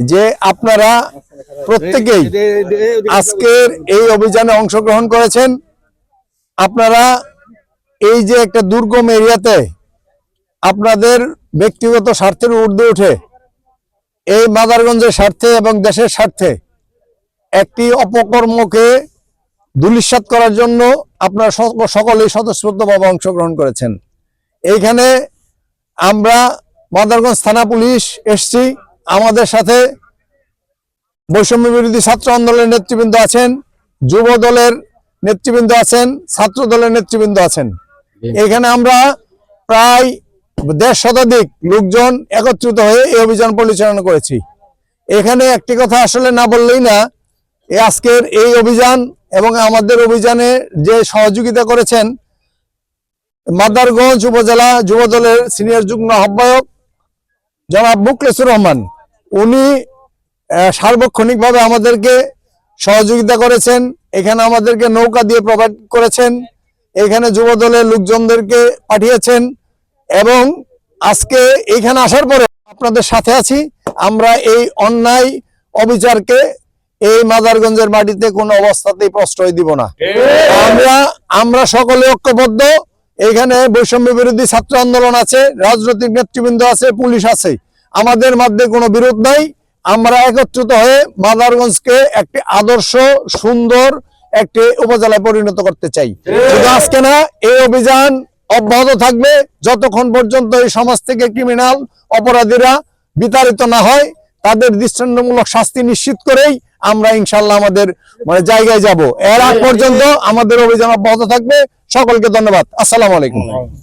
যে আপনারা প্রত্যেকেই আজকের এই অভিযানে অংশগ্রহণ করেছেন, আপনারা এই যে একটা দুর্গম এরিয়াতে আপনাদের ব্যক্তিগত স্বার্থের ঊর্ধ্বে উঠে এই মাদারগঞ্জের স্বার্থে এবং দেশের স্বার্থে একটি অপকর্মকে দুলিশ্বাত করার জন্য আপনারা সক- সকলেই স্বতঃস্ফূর্তভাবে অংশগ্রহণ করেছেন। এইখানে আমরা মাদারগঞ্জ থানা পুলিশ এসছি। আমাদের সাথে বৈষম্য বিরোধী ছাত্র আন্দোলনের নেতৃবৃন্দ আছেন যুব দলের নেতৃবৃন্দ আছেন ছাত্র দলের নেতৃবৃন্দ আছেন। এখানে আমরা প্রায় দেড় শতাধিক লোকজন একত্রিত হয়ে এই অভিযান পরিচালনা করেছি। এখানে একটি কথা আসলে না বললেই না আজকের এই অভিযান এবং আমাদের অভিযানে যে সহযোগিতা করেছেন মাদারগঞ্জ উপজেলা যুব দলের সিনিয়র যুগ্ম আহ্বায়ক জনাব মুকলেসুর রহমান। উনি সার্বক্ষণিকভাবে আমাদেরকে সহযোগিতা করেছেন। এখানে আমাদেরকে নৌকা দিয়ে প্রোভাইড করেছেন। এখানে যুব দলের লোকজনদেরকে পাঠিয়েছেন। এবং আজকে এখানে আসার পরে আপনাদের সাথে আছি। আমরা এই অন্যায় অবিচারকে এই মাদারগঞ্জের মাটিতে কোনো অবস্থাতেই প্রশ্রয় দিব না। আমরা আমরা সকলে ঐক্যবদ্ধ। এখানে বৈষম্য বিরোধী ছাত্র আন্দোলন আছে, রাজনৈতিক নেতৃবৃন্দ আছে, পুলিশ আছে। আমাদের মধ্যে কোনো বিরোধ নাই। আমরা একত্রিত হয়ে মাদারগঞ্জকে একটি আদর্শ, সুন্দর একটি উপজেলায় পরিণত করতে চাই। আজকে না, এই অভিযান অব্যাহত থাকবে। যতক্ষণ পর্যন্ত এই সমাজ থেকে ক্রিমিনাল অপরাধীরা বিতাড়িত না হয়, তাদের দৃষ্টান্তমূলক শাস্তি নিশ্চিত করেই আমরা ইনশাল্লাহ আমাদের মানে জায়গায় যাব। এর আগ পর্যন্ত আমাদের অভিযান অব্যাহত থাকবে। সকলকে ধন্যবাদ। আসসালামু আলাইকুম।